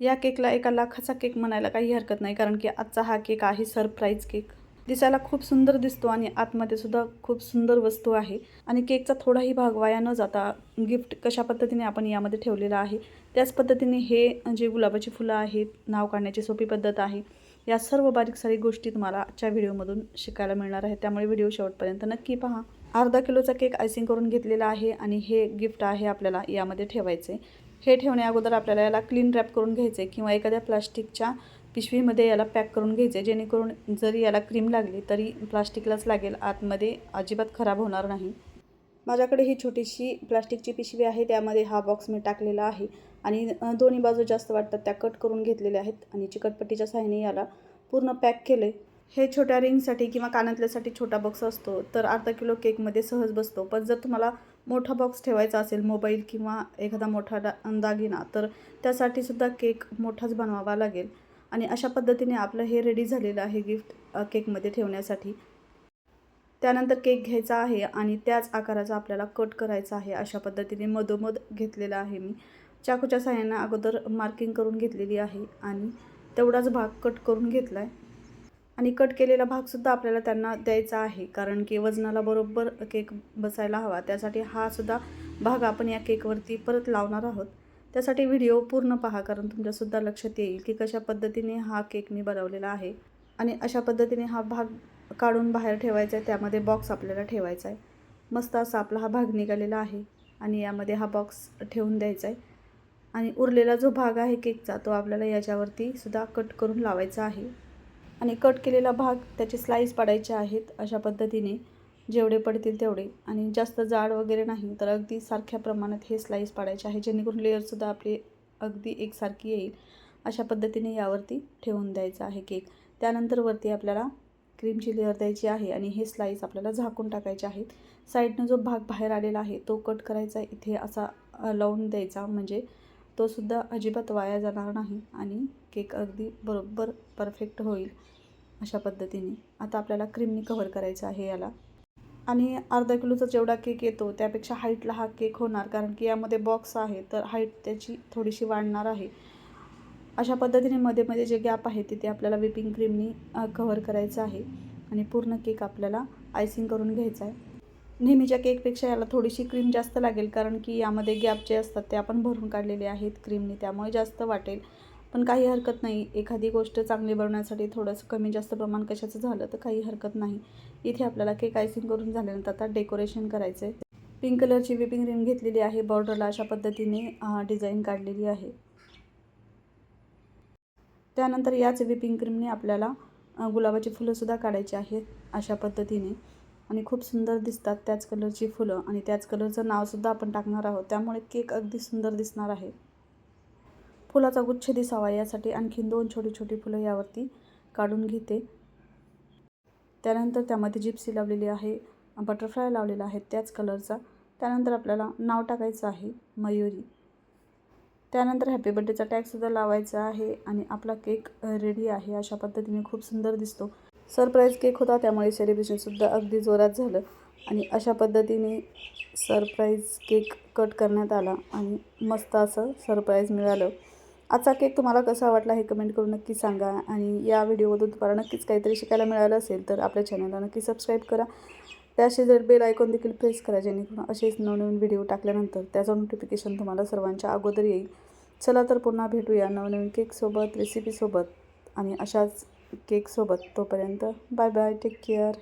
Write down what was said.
या केकला एका लाखाचा केक म्हणायला काही हरकत नाही कारण की आजचा हा केक आहे सरप्राईज केक. दिसायला खूप सुंदर दिसतो आणि आतमध्ये सुद्धा खूप सुंदर वस्तू आहे. आणि केकचा थोडाही भाग वाया न जाता गिफ्ट कशा पद्धतीने आपण यामध्ये ठेवलेला आहे त्याच पद्धतीने हे जे गुलाबाची फुलं आहेत नाव काढण्याची सोपी पद्धत आहे या सर्व बारीक सारीक गोष्टी तुम्हाला आजच्या व्हिडिओमधून शिकायला मिळणार आहे त्यामुळे व्हिडिओ शेवटपर्यंत नक्की पहा. अर्धा किलोचा केक आयसिंग करून घेतलेला आहे आणि हे गिफ्ट आहे आपल्याला यामध्ये ठेवायचे. हे ठेवण्या अगोदर आपल्याला याला क्लीन रॅप करून घ्यायचे किंवा एखाद्या प्लास्टिकच्या पिशवीमध्ये याला पॅक करून घ्यायचे. जेणेकरून जरी याला क्रीम लागली तरी प्लास्टिकलाच लागेल. आतमध्ये अजिबात खराब होणार नाही. माझ्याकडे ही छोटीशी प्लास्टिकची पिशवी आहे. त्यामध्ये हा बॉक्स मी टाकलेला आहे. आणि दोन्ही बाजू जास्त वाटतात त्या कट करून घेतलेल्या आहेत. आणि चिकटपट्टीच्या सहाय्याने याला पूर्ण पॅक केले हे छोट्या रिंगसाठी किंवा कानातल्यासाठी छोटा बॉक्स असतो तर अर्धा किलो केकमध्ये सहज बसतो. पण जर तुम्हाला मोठा बॉक्स ठेवायचा असेल मोबाईल किंवा एखादा मोठा डा दागिना तर त्यासाठी सुद्धा केक मोठाच बनवावा लागेल. आणि अशा पद्धतीने आपलं हे रेडी झालेलं आहे गिफ्ट केकमध्ये ठेवण्यासाठी. त्यानंतर केक घ्यायचा आहे आणि त्याच आकाराचा आपल्याला कट करायचा आहे अशा पद्धतीने मधोमध घेतलेला आहे मी. चाकूच्या साह्यानं अगोदर मार्किंग करून घेतलेली आहे आणि तेवढाच भाग कट करून घेतला आहे आणि कट केलेला भागसुद्धा आपल्याला त्यांना द्यायचा आहे. कारण की वजनाला बरोबर केक बसायला हवा. त्यासाठी हा सुद्धा भाग आपण या केकवरती परत लावणार आहोत. त्यासाठी व्हिडिओ पूर्ण पहा कारण तुमच्यासुद्धा लक्षात येईल की कशा पद्धतीने हा केक मी बनवलेला आहे. आणि अशा पद्धतीने हा भाग काढून बाहेर ठेवायचा आहे. त्यामध्ये बॉक्स आपल्याला ठेवायचा आहे. मस्त असा आपला हा भाग निघालेला आहे आणि यामध्ये हा बॉक्स ठेवून द्यायचा आहे. आणि उरलेला जो भाग आहे केकचा तो आपल्याला याच्यावरती सुद्धा कट करून लावायचा आहे. आणि कट केलेला भाग त्याचे स्लाईस पाडायचे आहेत अशा पद्धतीने. जेवढे पडतील तेवढे. आणि जास्त जाड वगैरे नाही तर अगदी सारख्या प्रमाणात हे स्लाईस पाडायचे आहे. जेणेकरून लेअरसुद्धा आपली अगदी एकसारखी येईल. अशा पद्धतीने यावरती ठेवून द्यायचा आहे केक त्यानंतर वरती आपल्याला क्रीमची लेअर द्यायची आहे आणि हे स्लाईस आपल्याला झाकून टाकायचे आहेत. साईडनं जो भाग बाहेर आलेला आहे तो कट करायचा इथे असा लावून द्यायचा म्हणजे तोसुद्धा अजिबात वाया जाणार नाही आणि केक अगदी बरोबर परफेक्ट होईल. अशा पद्धतीने. आता आपल्याला क्रीमनी कव्हर करायचं आहे याला. आणि अर्धा किलोचा जेवढा केक येतो त्यापेक्षा हाईटला हा केक होणार. कारण की यामध्ये बॉक्स आहे तर हाईट त्याची थोडीशी वाढणार आहे. अशा पद्धतीने मध्ये मध्ये जे गॅप आहे तिथे आपल्याला विपिंग क्रीमनी कव्हर करायचं आहे. आणि पूर्ण केक आपल्याला आयसिंग करून घ्यायचा आहे. नेहमीच्या केकपेक्षा याला थोडीशी क्रीम जास्त लागेल. कारण की यामध्ये गॅप जे असतात ते आपण भरून काढलेले आहेत क्रीमने त्यामुळे जास्त वाटेल. पण काही हरकत नाही. एखादी गोष्ट चांगली बनवण्यासाठी थोडंसं कमी जास्त प्रमाण कशाचं झालं तर काही हरकत नाही. इथे आपल्याला केक आयसिंग करून झाल्यानंतर आता डेकोरेशन करायचं आहे पिंक कलरची विपिंग क्रीम घेतलेली आहे. बॉर्डरला अशा पद्धतीने डिझाईन काढलेली आहे. त्यानंतर याच विपिंग क्रीमने आपल्याला गुलाबाची फुलंसुद्धा काढायची आहेत अशा पद्धतीने. आणि खूप सुंदर दिसतात त्याच कलरची फुलं. आणि त्याच कलरचं नावसुद्धा आपण टाकणार आहोत. त्यामुळे केक अगदी सुंदर दिसणार आहे. फुलाचा गुच्छ दिसावा यासाठी आणखीन दोन छोटी छोटी फुलं यावरती काढून घेते. त्यानंतर त्यामध्ये जिप्सी लावलेली आहे बटरफ्लाय लावलेला आहे त्याच कलरचा. त्यानंतर आपल्याला नाव टाकायचं आहे मयुरी. त्यानंतर हॅपी बड्डेचा टॅगसुद्धा लावायचा आहे आणि आपला केक रेडी आहे. अशा पद्धतीने खूप सुंदर दिसतो. सरप्राईज केक होता त्यामुळे सेलिब्रेशनसुद्धा अगदी जोरात झालं. आणि अशा पद्धतीने सरप्राईज केक कट करण्यात आला आणि मस्त असं सरप्राईज मिळालं. आजचा केक तुम्हाला कसा वाटला हे कमेंट करून नक्की सांगा. आणि या व्हिडिओमधून तुम्हाला नक्कीच काहीतरी शिकायला मिळालं असेल तर आपल्या चॅनलला नक्की सबस्क्राईब करा. त्याशी जर बेल आयकॉन देखील प्रेस करा जेणेकरून असेच नवनवीन व्हिडिओ टाकल्यानंतर त्याचं नोटिफिकेशन तुम्हाला सर्वांच्या अगोदर येईल. चला तर पुन्हा भेटूया नवनवीन केकसोबत रेसिपीसोबत आणि अशाच केकसोबत तोपर्यंत बाय बाय टेक केअर